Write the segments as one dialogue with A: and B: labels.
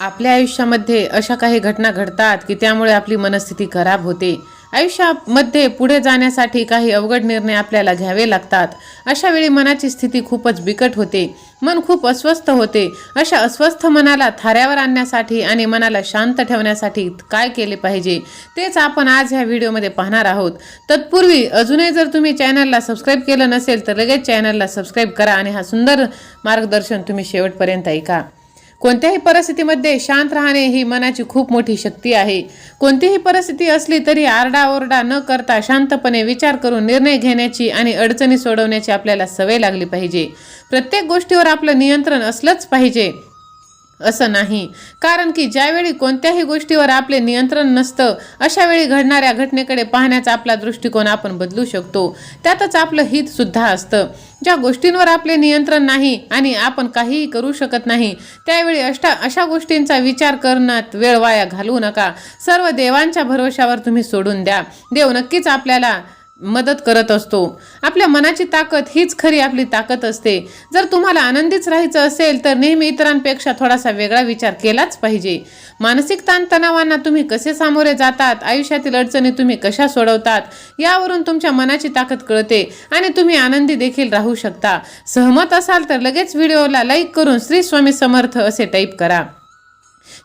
A: आपल्या आयुष्यामध्ये अशा काही घटना घडतात की त्यामुळे आपली मनस्थिती खराब होते. आयुष्यामध्ये पुढे जाण्यासाठी काही अवघड निर्णय आपल्याला घ्यावे लागतात. अशा वेळी मनाची स्थिती खूपच बिकट होते. मन खूप अस्वस्थ होते. अशा अस्वस्थ मनाला थाऱ्यावर आणण्यासाठी आणि मनाला शांत ठेवण्यासाठी काय केले पाहिजे तेच आपण आज ह्या व्हिडिओमध्ये पाहणार आहोत. तत्पूर्वी अजूनही जर तुम्ही चॅनलला सबस्क्राईब केलं नसेल तर लगेच चॅनलला सबस्क्राईब करा आणि हा सुंदर मार्गदर्शन तुम्ही शेवटपर्यंत ऐका. कोणत्याही परिस्थितीमध्ये शांत राहणे ही मनाची खूप मोठी शक्ती आहे. कोणतीही परिस्थिती असली तरी आरडाओरडा न करता शांतपणे विचार करून निर्णय घेण्याची आणि अडचणी सोडवण्याची आपल्याला सवय लागली पाहिजे. प्रत्येक गोष्टीवर आपलं नियंत्रण असलंच पाहिजे. असं नाही. कारण की ज्यावेळी कोणत्याही गोष्टीवर आपले नियंत्रण नसतं अशा वेळी घडणाऱ्या घटनेकडे पाहण्याचा आपला दृष्टिकोन आपण बदलू शकतो. त्यातच आपलं हित सुद्धा असतं. ज्या गोष्टींवर आपले नियंत्रण नाही आणि आपण काहीही करू शकत नाही त्यावेळी अष्टा अशा गोष्टींचा विचार करण्यात वेळ वाया घालवू नका. सर्व देवांच्या भरोशावर तुम्ही सोडून द्या. देव नक्कीच आपल्याला मदत करत असतो. आपल्या मनाची ताकद हीच खरी आपली ताकद असते. जर तुम्हाला आनंदीच राहायचं असेल तर नेहमी इतरांपेक्षा थोडासा वेगळा विचार केलाच पाहिजे. मानसिक ताणतणावांना तुम्ही कसे सामोरे जातात? आयुष्यातील अडचणी तुम्ही कशा सोडवतात? यावरून तुमच्या मनाची ताकद कळते आणि तुम्ही आनंदी देखील राहू शकता. सहमत असाल तर लगेच व्हिडिओला लाईक करून श्री स्वामी समर्थ असे टाईप करा.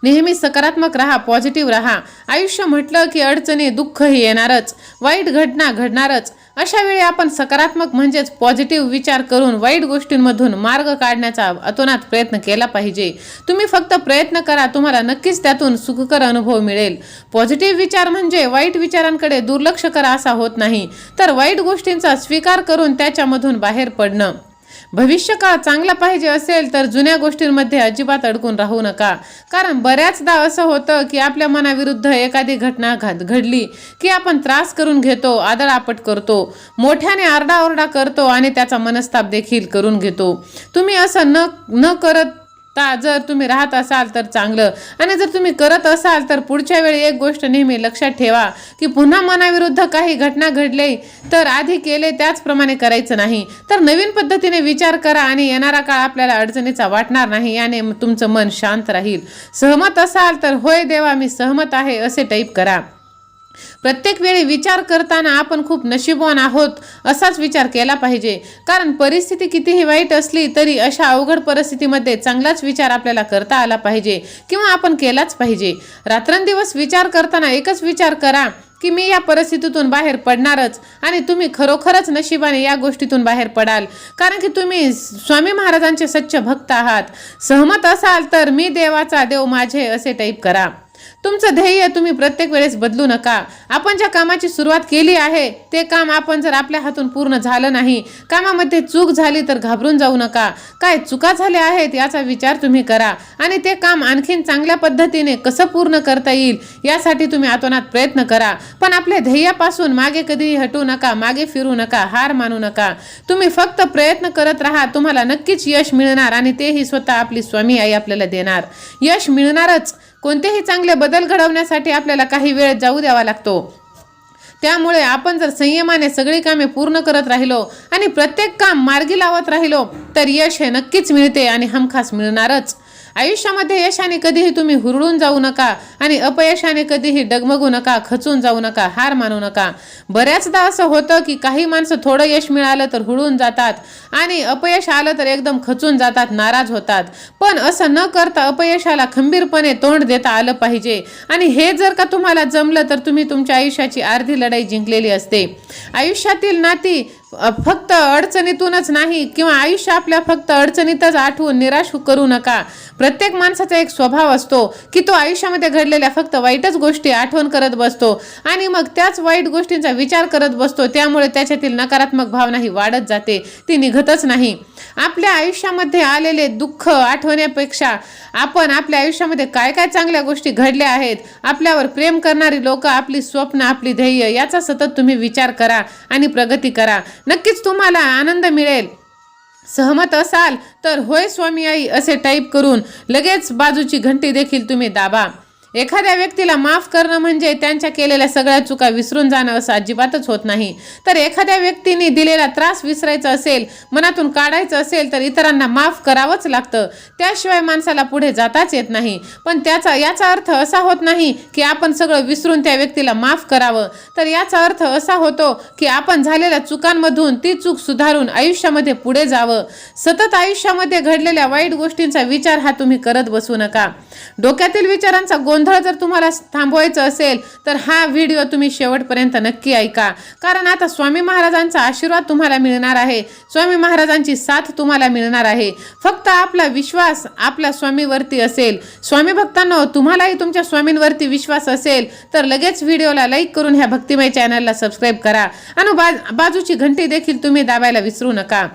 A: नेहमी सकारात्मक राहा पॉझिटिव्ह राहा. आयुष्य म्हटलं की अडचणी दुःखही येणारच. वाईट घटना घडणारच. अशा वेळी आपण सकारात्मक म्हणजेच पॉझिटिव्ह विचार करून वाईट गोष्टींमधून मार्ग काढण्याचा अतोनात प्रयत्न केला पाहिजे. तुम्ही फक्त प्रयत्न करा तुम्हाला नक्कीच त्यातून सुखकर अनुभव मिळेल. पॉझिटिव्ह विचार म्हणजे वाईट विचारांकडे दुर्लक्ष करा असा होत नाही. तर वाईट गोष्टींचा स्वीकार करून त्याच्यामधून बाहेर पडणं. भविष्य काळ चांगला पाहिजे असेल तर जुन्या गोष्टींमध्ये अजिबात अडकून राहू नका. कारण बऱ्याचदा असं होतं की आपल्या मनाविरुद्ध एखादी घटना घात घडली की आपण त्रास करून घेतो आदळापट करतो मोठ्याने आरडाओरडा करतो आणि त्याचा मनस्ताप देखील करून घेतो. तुम्ही असं न न करत ता जर तुम्ही राहत असाल तर चांगलं. आणि जर तुम्ही करत असाल तर पुढच्या वेळी एक गोष्ट नेहमी लक्षात ठेवा की पुन्हा मनाविरुद्ध काही घटना घडले तर आधी केले त्याचप्रमाणे करायचं नाही. तर नवीन पद्धतीने विचार करा आणि येणारा काळ आपल्याला अडचणीचा वाटणार नाही याने तुमचं मन शांत राहील. सहमत असाल तर होय देवा मी सहमत आहे असे टाईप करा. प्रत्येक वेळी विचार करताना आपण खूप नशीबवान आहोत असाच विचार केला पाहिजे. कारण परिस्थिती कितीही वाईट असली तरी अशा अवघड परिस्थितीमध्ये चांगलाच विचार आपल्याला करता आला पाहिजे किंवा आपण केलाच पाहिजे. रात्रंदिवस विचार करताना एकच विचार करा की मी या परिस्थितीतून बाहेर पडणारच आणि तुम्ही खरोखरच नशिबाने या गोष्टीतून बाहेर पडाल. कारण की तुम्ही स्वामी महाराजांचे सच्च भक्त आहात. सहमत असाल तर मी देवाचा देव माझे असे टाईप करा. तुमचं ध्येय तुम्ही प्रत्येक वेळेस बदलू नका. आपण ज्या कामाची सुरुवात केली आहे ते काम आपण जर आपल्या हातून पूर्ण झालं नाही कामामध्ये चूक झाली तर घाबरून जाऊ नका. काय चुका झाल्या आहेत याचा विचार तुम्ही करा आणि ते काम आणखीन चांगल्या पद्धतीने कसं पूर्ण करता येईल यासाठी तुम्ही आतोनात प्रयत्न करा. पण आपल्या ध्येयापासून मागे कधीही हटू नका मागे फिरू नका हार मानू नका. तुम्ही फक्त प्रयत्न करत राहा तुम्हाला नक्कीच यश मिळणार आणि तेही स्वतः आपली स्वामी आई आपल्याला देणार. यश मिळणारच. कोणतेही चांगले बदल घडवण्यासाठी आपल्याला काही वेळ जाऊ द्यावा लागतो. त्यामुळे आपण जर संयमाने सगळी कामे पूर्ण करत राहिलो आणि प्रत्येक काम मार्गी लावत राहिलो तर यश हे नक्कीच मिळते आणि हमखास मिळणारच. आयुष्यामध्ये यशाने कधीही तुम्ही हुरळून जाऊ नका आणि अपयशाने कधीही डगमगू नका खचून जाऊ नका हार मानू नका. बऱ्याचदा असं होतं की काही माणसं थोडं यश मिळालं तर हुळून जातात आणि अपयश आलं तर एकदम खचून जातात नाराज होतात. पण असं न करता अपयशाला खंबीरपणे तोंड देता आलं पाहिजे. आणि हे जर का तुम्हाला जमलं तर तुम्ही तुमच्या आयुष्याची अर्धी लढाई जिंकलेली असते. आयुष्यातील नाती फक्त अडचणीतूनच नाही किंवा आयुष्य आपल्या फक्त अडचणीतच आठवून निराश करू नका. प्रत्येक माणसाचा एक स्वभाव असतो की तो आयुष्यामध्ये घडलेल्या फक्त वाईटच गोष्टी आठवण करत बसतो आणि मग त्याच वाईट गोष्टींचा विचार करत बसतो. त्यामुळे त्याच्यातील नकारात्मक भावना ही वाढत जाते. ती निघतच नाही. आपल्या आयुष्यामध्ये आलेले दुःख आठवण्यापेक्षा आपण आपल्या आयुष्यामध्ये काय काय चांगल्या गोष्टी घडल्या आहेत आपल्यावर प्रेम करणारी लोक आपली स्वप्न आपली ध्येय याचा सतत तुम्ही विचार करा आणि प्रगती करा. नक्कीच तुम्हाला आनंद मिळेल. सहमत असाल तर होय स्वामी आई असे टाईप करून लगेच बाजूची घंटी देखील तुम्ही दाबा. एखाद्या व्यक्तीला माफ करणं म्हणजे त्यांच्या केलेल्या सगळ्या चुका विसरून जाणं असं अजिबातच होत नाही. तर एखाद्या व्यक्तीने दिलेला त्रास विसरायचा असेल मनातून काढायचं असेल तर इतरांना माफ करावंच लागतं. त्याशिवाय माणसाला पुढे जाताच येत नाही. पण त्याचा याचा अर्थ असा होत नाही की आपण सगळं विसरून त्या व्यक्तीला माफ करावं. तर याचा अर्थ असा होतो की आपण झालेल्या चुकांमधून ती चूक सुधारून आयुष्यामध्ये पुढे जावं. सतत आयुष्यामध्ये घडलेल्या वाईट गोष्टींचा विचार हा तुम्ही करत बसू नका. डोक्यातील विचारांचा गोंधळ जर तुम्हाला थांबवायचं असेल तर हा व्हिडिओ तुम्ही शेवटपर्यंत नक्की ऐका. कारण आता स्वामी महाराजांचा आशीर्वाद तुम्हाला मिळणार आहे. स्वामी महाराजांची साथ तुम्हाला मिळणार आहे. फक्त आपला विश्वास आपल्या स्वामीवरती असेल. स्वामी भक्तांनो तुम्हालाही तुमच्या स्वामींवरती विश्वास असेल तर लगेच व्हिडिओला लाईक करून ह्या भक्तिमय चॅनलला सबस्क्राईब करा. आणि बाजूची घंटी देखील तुम्ही दाबायला विसरू नका.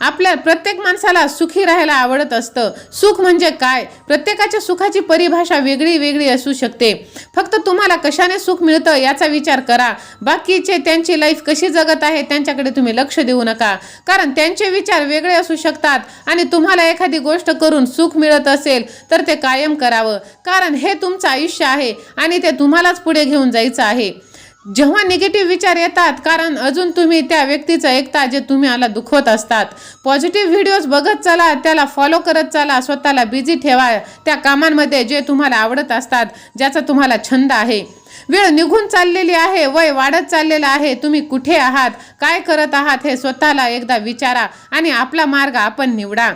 A: आपल्या प्रत्येक माणसाला सुखी राहायला आवडत असतं. सुख म्हणजे काय? प्रत्येकाच्या सुखाची परिभाषा वेगळी वेगळी असू शकते. फक्त तुम्हाला कशाने सुख मिळतं याचा विचार करा. बाकीचे त्यांची लाईफ कशी जगत आहे त्यांच्याकडे तुम्ही लक्ष देऊ नका. कारण त्यांचे विचार वेगळे असू शकतात आणि तुम्हाला एखादी गोष्ट करून सुख मिळत असेल तर ते कायम करावं. कारण हे तुमचं आयुष्य आहे आणि ते तुम्हालाच पुढे घेऊन जायचं आहे. जेव्हा निगेटिव्ह विचार येतात कारण अजून तुम्ही त्या व्यक्तीचं ऐकता जे तुम्हाला दुखवत असतात. पॉझिटिव्ह व्हिडिओज बघत चला त्याला फॉलो करत चला स्वतःला बिझी ठेवा त्या कामांमध्ये जे तुम्हाला आवडत असतात ज्याचा तुम्हाला छंद आहे. वेळ निघून चाललेली आहे वय वाढत चाललेलं आहे तुम्ही कुठे आहात काय करत आहात हे स्वतःला एकदा विचारा आणि आपला मार्ग आपण निवडा.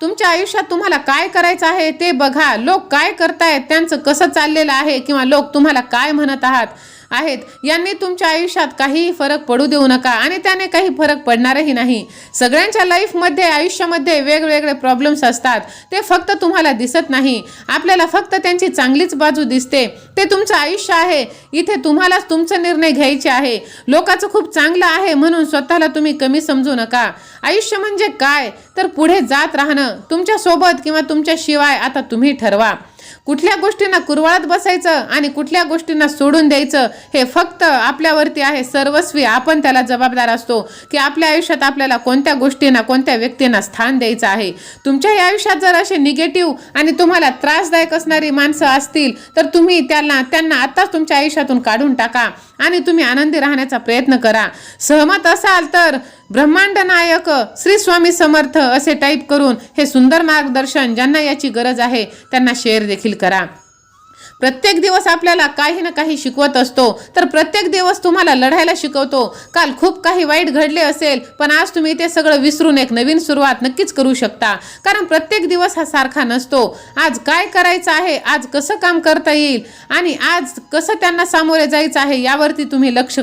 A: तुमच्या आयुष्यात तुम्हाला काय करायचं आहे ते बघा. लोक काय करतायत त्यांचं कसं चाललेलं आहे किंवा लोक तुम्हाला काय म्हणत आहात आहेत. यांनी तुमच्या आयुष्यात काहीही फरक पडू देऊ नका आणि त्याने काही फरक पडणारही नाही. सगळ्यांच्या लाईफमध्ये आयुष्यामध्ये वेगवेगळे प्रॉब्लेम्स असतात. ते फक्त तुम्हाला दिसत नाही. आपल्याला फक्त त्यांची चांगलीच बाजू दिसते. ते तुमचं आयुष्य आहे. इथे तुम्हालाच तुमचा निर्णय घ्यायचे आहे. लोकांचं खूप चांगलं आहे म्हणून स्वतःला तुम्ही कमी समजू नका. आयुष्य म्हणजे काय? तर पुढे जात राहणं. तुमच्यासोबत किंवा तुमच्याशिवाय आता तुम्ही ठरवा. कुठल्या गोष्टींना कुरवाळत बसायचं आणि कुठल्या गोष्टींना सोडून द्यायचं हे फक्त आपल्यावरती आहे सर्वस्वी. आपण त्याला जबाबदार असतो की आपल्या आयुष्यात आपल्याला कोणत्या गोष्टींना कोणत्या व्यक्तींना स्थान द्यायचं आहे. तुमच्याही आयुष्यात जर असे निगेटिव्ह आणि तुम्हाला त्रासदायक असणारी माणसं असतील तर तुम्ही त्यांना त्यांना आत्ताच तुमच्या आयुष्यातून काढून टाका आणि तुम्ही आनंदी राहण्याचा प्रयत्न करा. सहमत असाल तर ब्रह्मांड नायक श्री स्वामी समर्थ असे टाईप करून हे सुंदर मार्गदर्शन ज्यांना याची गरज आहे त्यांना शेअर देखील करा. प्रत्येक दिवस आपल्याला काही ना काही शिकवत असतो. तर प्रत्येक दिवस तुम्हाला लढायला शिकवतो. काल खूप काही वाईट घडले असेल पण आज तुम्ही ते सगळं विसरून एक नवीन सुरुवात नक्कीच करू शकता. कारण प्रत्येक दिवस हा सारखा नसतो. आज काय करायचं आहे आज कसं काम करता येईल आणि आज कसं त्यांना सामोरे जायचं आहे यावरती तुम्ही लक्ष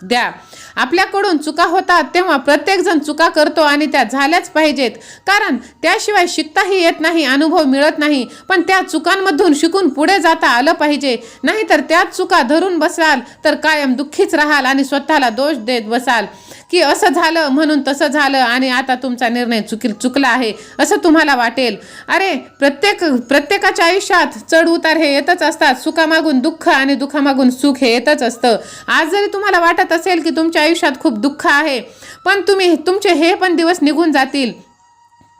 A: द्या. आपल्याकडून चुका होतात तेव्हा प्रत्येकजण चुका करतो आणि त्या झाल्याच पाहिजेत. कारण त्याशिवाय शिकताही येत नाही अनुभव मिळत नाही. पण त्या चुकांमधून शिकून पुढे जाता आलं पाहिजे. नाहीतर त्याच चुका धरून बसाल तर कायम दुःखीच राहाल आणि स्वतःला दोष देत बसाल. की असं झालं म्हणून तसं झालं आणि आता तुमचा निर्णय चुकी चुकला आहे असं तुम्हाला वाटेल. अरे प्रत्येक प्रत्येकाच्या आयुष्यात चढ उतार हे येतच असतात. सुखामागून दुःख आणि दुःखामागून सुख हे येतच असतं. आज जरी तुम्हाला वाटत असेल की तुमच्या आयुष्यात खूप दुःख आहे पण तुम्ही तुमचे हे पण दिवस निघून जातील.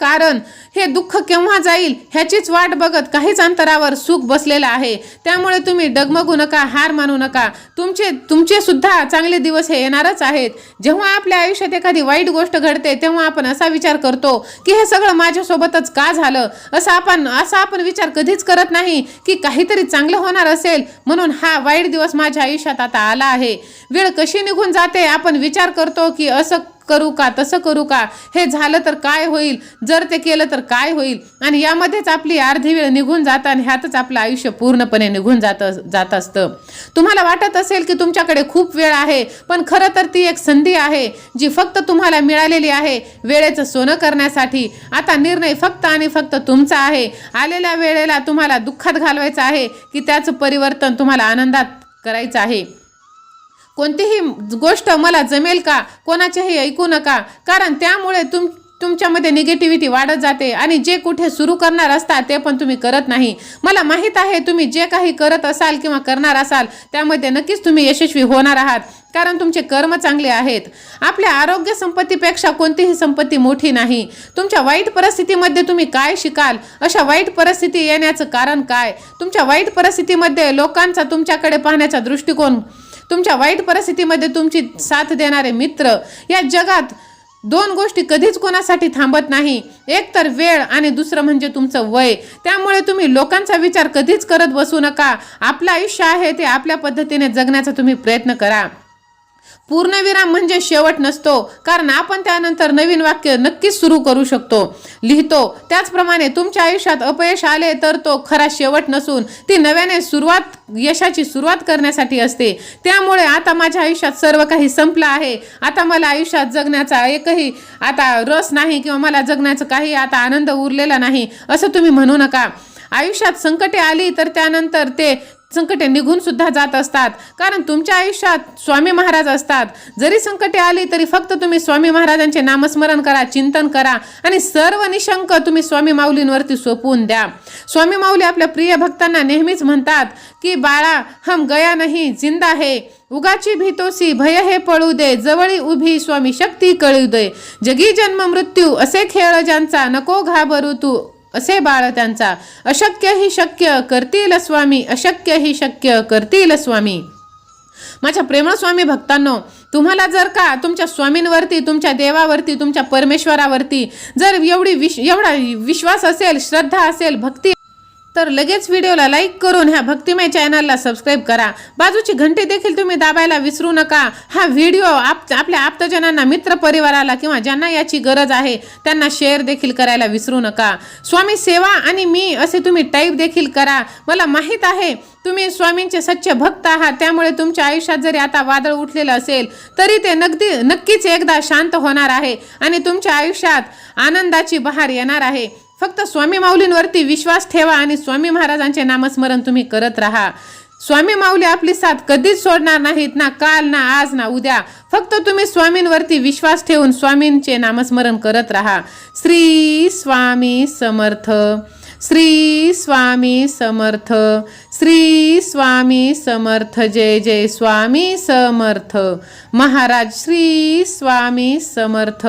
A: कारण हे दुःख केव्हा जाईल ह्याचीच वाट बघत काहीच अंतरावर सुख बसलेलं आहे. त्यामुळे तुम्ही डगमगू नका हार मानू नका. तुमचे तुमचे सुद्धा चांगले दिवस हे येणारच आहेत. जेव्हा आपल्या आयुष्यात एखादी वाईट गोष्ट घडते तेव्हा आपण असा विचार करतो की हे सगळं माझ्यासोबतच का झालं? असं आपण असा आपण विचार कधीच करत नाही की काहीतरी चांगलं होणार असेल म्हणून हा वाईट दिवस माझ्या आयुष्यात आता आला आहे. वेळ कशी निघून जाते आपण विचार करतो की असं करू का तसं करू का? हे झालं तर काय होईल? जर ते केलं तर काय होईल? आणि यामध्येच आपली अर्धी वेळ निघून जातं आणि ह्यातच आपलं आयुष्य पूर्णपणे निघून जात जात असतं. तुम्हाला वाटत असेल की तुमच्याकडे खूप वेळ आहे पण खरं तर ती एक संधी आहे जी फक्त तुम्हाला मिळालेली आहे वेळेचं सोनं करण्यासाठी. आता निर्णय फक्त आणि फक्त तुमचा आहे. आलेल्या वेळेला तुम्हाला दुःखात घालवायचं आहे की त्याचं परिवर्तन तुम्हाला आनंदात करायचं आहे. कोणतीही गोष्ट मला जमेल का? कोणाचेही ऐकू नका. कारण त्यामुळे तुम तुमच्यामध्ये निगेटिव्हिटी वाढत जाते आणि जे कुठे सुरू करणार असतात ते पण तुम्ही करत नाही. मला माहीत आहे तुम्ही जे काही करत असाल किंवा करणार असाल त्यामध्ये नक्कीच तुम्ही यशस्वी होणार आहात. कारण तुमचे कर्म चांगले आहेत. आपल्या आरोग्य संपत्तीपेक्षा कोणतीही संपत्ती मोठी नाही. तुमच्या वाईट परिस्थितीमध्ये तुम्ही काय शिकाल? अशा वाईट परिस्थिती येण्याचं कारण काय? तुमच्या वाईट परिस्थितीमध्ये लोकांचा तुमच्याकडे पाहण्याचा दृष्टिकोन तुमच्या वाईट परिस्थितीमध्ये तुमची साथ देणारे मित्र या जगात दोन गोष्टी कधीच कोणासाठी थांबत नाही. एक तर वेळ आणि दुसरं म्हणजे तुमचं वय. त्यामुळे तुम्ही लोकांचा विचार कधीच करत बसू नका. आपलं आयुष्य आहे ते आपल्या पद्धतीने जगण्याचा तुम्ही प्रयत्न करा. पूर्णविराम म्हणजे शेवट नसतो. कारण आपण त्यानंतर नवीन वाक्य नक्कीच सुरू करू शकतो. लिहितो. त्याचप्रमाणे तुमच्या आयुष्यात अपयश आले तर तो खरा शेवट नसून ती नव्याने सुरुवात यशाची सुरुवात करण्यासाठी असते. त्यामुळे आता माझ्या आयुष्यात सर्व काही संपलं आहे. आता मला आयुष्यात जगण्याचा एकही आता रस नाही किंवा मला जगण्याचं काही आता आनंद उरलेला नाही असं तुम्ही म्हणू नका. आयुष्यात संकटे आली तर त्यानंतर ते संकटे निघून सुद्धा जात असतात. कारण तुमच्या आयुष्यात स्वामी महाराज असतात. जरी संकटे आली तरी फक्त तुम्ही स्वामी महाराजांचे नामस्मरण करा चिंतन करा आणि सर्व निशंक तुम्ही स्वामी माऊलींवरती सोपवून द्या. स्वामी माऊली आपल्या प्रिय भक्तांना नेहमीच म्हणतात की बाळा हम गया नाही जिंदा है. उगाची भीतोसी भय हे पळू दे. जवळी उभी स्वामी शक्ती कळू दे. जगी जन्म मृत्यू असे खेळ ज्यांचा नको घाबरू तू. असे बाळ त्यांचा अशक्य ही शक्य करतील स्वामी अशक्य ही शक्य करतील स्वामी. माझ्या प्रेमस्वामी भक्तांनो तुम्हाला जर का तुमच्या स्वामींवरती तुमच्या देवावरती तुमच्या परमेश्वरावरती जर एवढी विश एवढा विश्वास असेल श्रद्धा असेल भक्ती तर लगेच व्हिडिओला लाईक करून ह्या भक्तिमय चॅनलला सबस्क्राईब करा. बाजूची घंटी देखील तुम्ही दाबायला विसरू नका. हा व्हिडिओ आप आपल्या आप्तजनांना मित्र परिवाराला किंवा ज्यांना याची गरज आहे त्यांना शेअर देखील करायला विसरू नका. स्वामी सेवा आणि मी असे तुम्ही टाईप देखील करा. मला माहीत आहे तुम्ही स्वामींचे सच्चे भक्त आहात. त्यामुळे तुमच्या आयुष्यात जरी आता वादळ उठलेलं असेल तरी ते नगदी नक्कीच एकदा शांत होणार आहे आणि तुमच्या आयुष्यात आनंदाची बहार येणार आहे. फक्त स्वामी माऊलींवरती विश्वास ठेवा आणि स्वामी महाराजांचे नामस्मरण तुम्ही करत राहा. स्वामी माऊली आपली साथ कधीच सोडणार नाहीत ना काल ना आज ना उद्या. फक्त तुम्ही स्वामींवरती विश्वास ठेवून स्वामींचे नामस्मरण करत राहा. श्री स्वामी समर्थ श्री स्वामी समर्थ श्री स्वामी समर्थ जय जय स्वामी समर्थ. महाराज श्री स्वामी समर्थ.